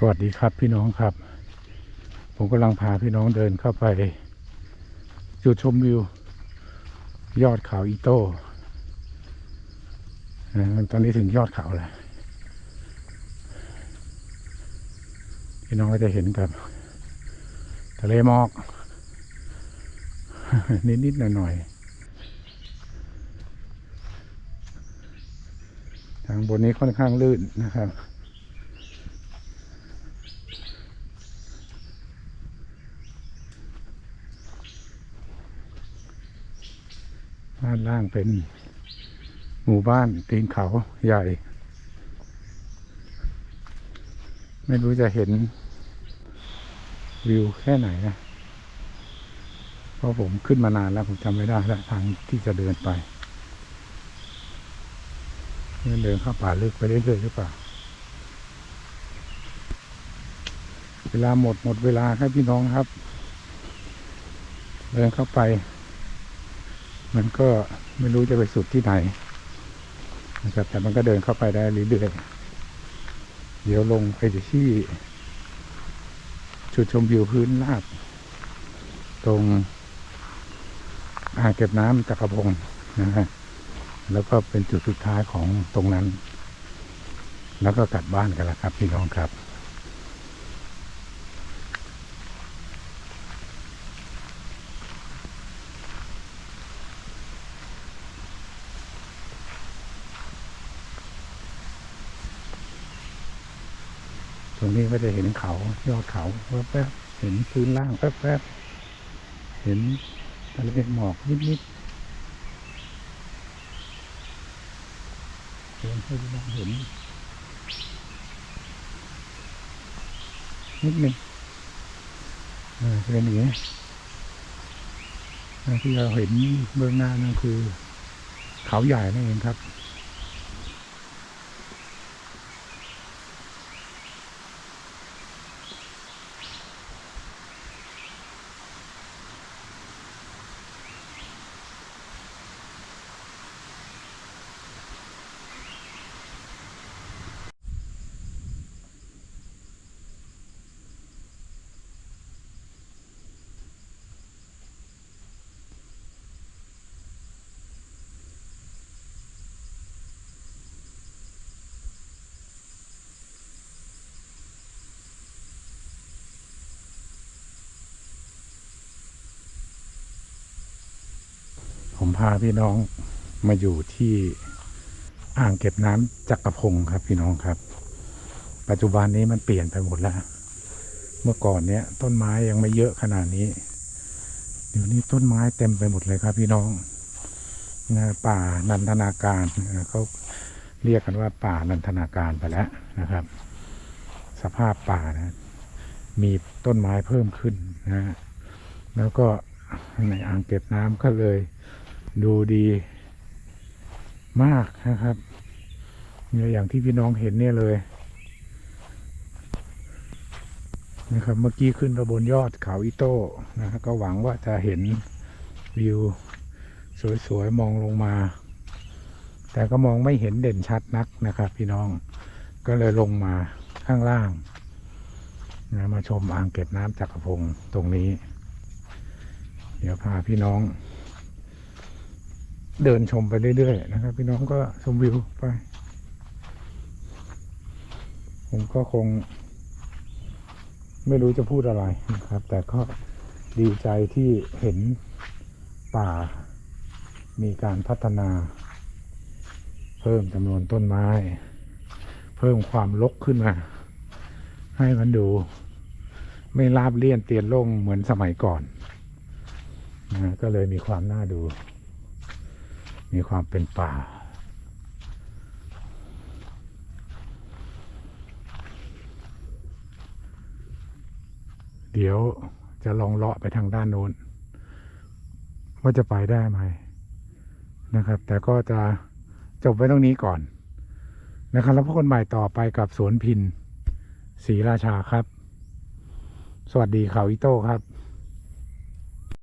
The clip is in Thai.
สวัสดีครับพี่น้องครับ ผมกำลังพาพี่น้องเดินเข้าไป จุดชมวิว ยอดเขาอีโต้ตอนนี้ถึงยอดเขาแล้ว พี่น้องก็จะเห็นกับทะเลหมอก นิดๆหน่อยๆทางบนนี้ค่อนข้างลื่นนะครับ ด้านล่างเป็นหมู่บ้านตีนเขาใหญ่ ไม่รู้จะเห็นวิวแค่ไหนนะ เพราะผมขึ้นมานานแล้วผมจำไม่ได้แล้วทางที่จะเดินไปเดินเข้าป่าลึกไปเรื่อยๆหรือเปล่า เวลาหมดหมดเวลาครับพี่น้องครับ เดินเข้าไป มันก็ไม่รู้จะไปสุดที่ไหนนะครับ แต่มันก็เดินเข้าไปได้เรื่อยๆเดี๋ยวลงไปที่ จุดชมวิวพื้นราบ ตรงอ่างเก็บน้ำจักรพงศ์นะฮะแล้วก็เป็นจุดสุดท้ายของตรงนั้น แล้วก็กลับบ้านกันล้วครับพี่น้องครับ ตรงนี้ก็จะเห็นเขายอดเขาแป๊บๆเห็นพื้นล่างแป๊บๆเห็นทะเลหมอกนิดๆเห็นให้พี่น้องเห็นนิดหนึ่งเออเป็นอย่างนี้ที่เราเห็นเบื้องหน้านั่นคือ เขาใหญ่นั่นเองครับ ผมพาพี่น้องมาอยู่ที่อ่างเก็บน้ำจักรพงครับพี่น้องครับ ปัจจุบันนี้มันเปลี่ยนไปหมดแล้ว เมื่อก่อนเนี้ยต้นไม้ยังไม่เยอะขนาดนี้ เดี๋ยวนี้ต้นไม้เต็มไปหมดเลยครับพี่น้องนะป่านันทนาการเขาเรียกกันว่าป่านันทนาการไปแล้วนะครับ สภาพป่านะมีต้นไม้เพิ่มขึ้นนะแล้วก็ในอ่างเก็บน้ำก็เลย ดูดีมากนะครับเนี่ยอย่างที่พี่น้องเห็นเนี่ยเลยนะครับเมื่อกี้ขึ้นไปบนยอดเขาอิโต้นะก็หวังว่าจะเห็นวิวสวยๆมองลงมา แต่ก็มองไม่เห็นเด่นชัดนักนะครับ พี่น้องก็เลยลงมาข้างล่างนะมาชมอ่างเก็บน้ำจักรพงตรงนี้ เดี๋ยวพาพี่น้อง เดินชมไปเรื่อยๆนะครับ พี่น้องก็ชมวิวไป ผมก็คง ไม่รู้จะพูดอะไรนะครับ แต่ก็ดีใจที่เห็นป่า มีการพัฒนา เพิ่มจำนวนต้นไม้ เพิ่มความลกขึ้นมา ให้มันดู ไม่ราบเลี่ยนเตียนล่งเหมือนสมัยก่อนนะก็เลยมีความน่าดู มีความเป็นป่า เดี๋ยวจะลองเลาะไปทางด้านโน้น ว่าจะไปได้ไหมนะครับ แต่ก็จะจบไว้ตรงนี้ก่อนนะครับ แล้วพบกันใหม่ต่อไปกับสวนพินศรีราชาครับ สวัสดีเขาอิโต้ครับ